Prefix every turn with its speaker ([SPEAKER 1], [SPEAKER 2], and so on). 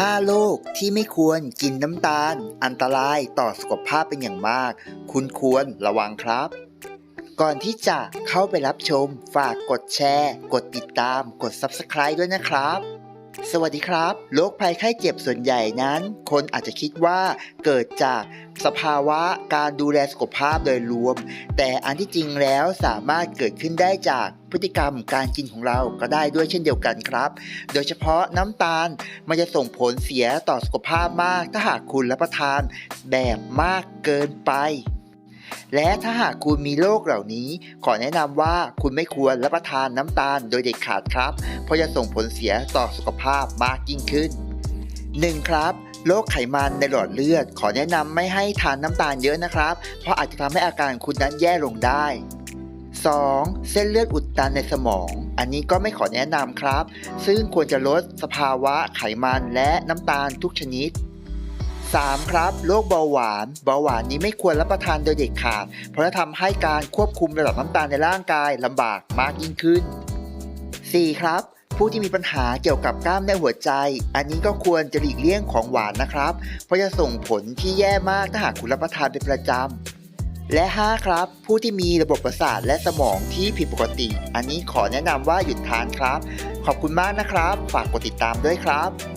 [SPEAKER 1] 5 โรคที่ไม่ควรกินน้ำตาล อันตรายต่อสุขภาพเป็นอย่างมาก คุณควรระวังครับ ก่อนที่จะเข้าไปรับชม ฝากกดแชร์ กดติดตาม กด Subscribe ด้วยนะครับ สวัสดีครับโรคภัยไข้เจ็บส่วนใหญ่นั้น คนอาจจะคิดว่าเกิดจากสภาวะการดูแลสุขภาพโดยรวม แต่อันที่จริงแล้วสามารถเกิดขึ้นได้จากพฤติกรรมการกินของเราก็ได้ด้วยเช่นเดียวกันครับ โดยเฉพาะน้ำตาลมันจะส่งผลเสียต่อสุขภาพมาก ถ้าหากคุณรับประทานแบบมากเกินไป และถ้าหากคุณมีโรคเหล่านี้ ขอแนะนำว่าคุณไม่ควรรับประทานน้ำตาลโดยเด็ดขาดครับ เพราะจะส่งผลเสียต่อสุขภาพมากยิ่งขึ้น 1. ครับโรคไขมันในหลอดเลือด ขอแนะนำไม่ให้ทานน้ำตาลเยอะนะครับ เพราะอาจจะทำให้อาการคุณนั้นแย่ลงได้ 2. เส้นเลือดอุดตันในสมอง อันนี้ก็ไม่ขอแนะนำครับ ซึ่งควรจะลดสภาวะไขมันและน้ำตาลทุกชนิด 3. ครับโรคเบาหวานเบาหวานนี้ไม่ควรรับประทานโดยเด็ดขาด เพราะจะทำให้การควบคุมระดับน้ำตาลในร่างกายลำบากมากยิ่งขึ้น 4. ครับผู้ที่มีปัญหาเกี่ยวกับกล้ามเนื้อหัวใจ อันนี้ก็ควรจะหลีกเลี่ยงของหวานนะครับ เพราะจะส่งผลที่แย่มากถ้าหากคุณรับประทานเป็นประจำ และ 5 ครับ ผู้ที่มีระบบประสาทและสมองที่ผิดปกติ อันนี้ขอแนะนำว่าหยุดทานครับ ขอบคุณมากนะครับ ฝากกดติดตามด้วยครับ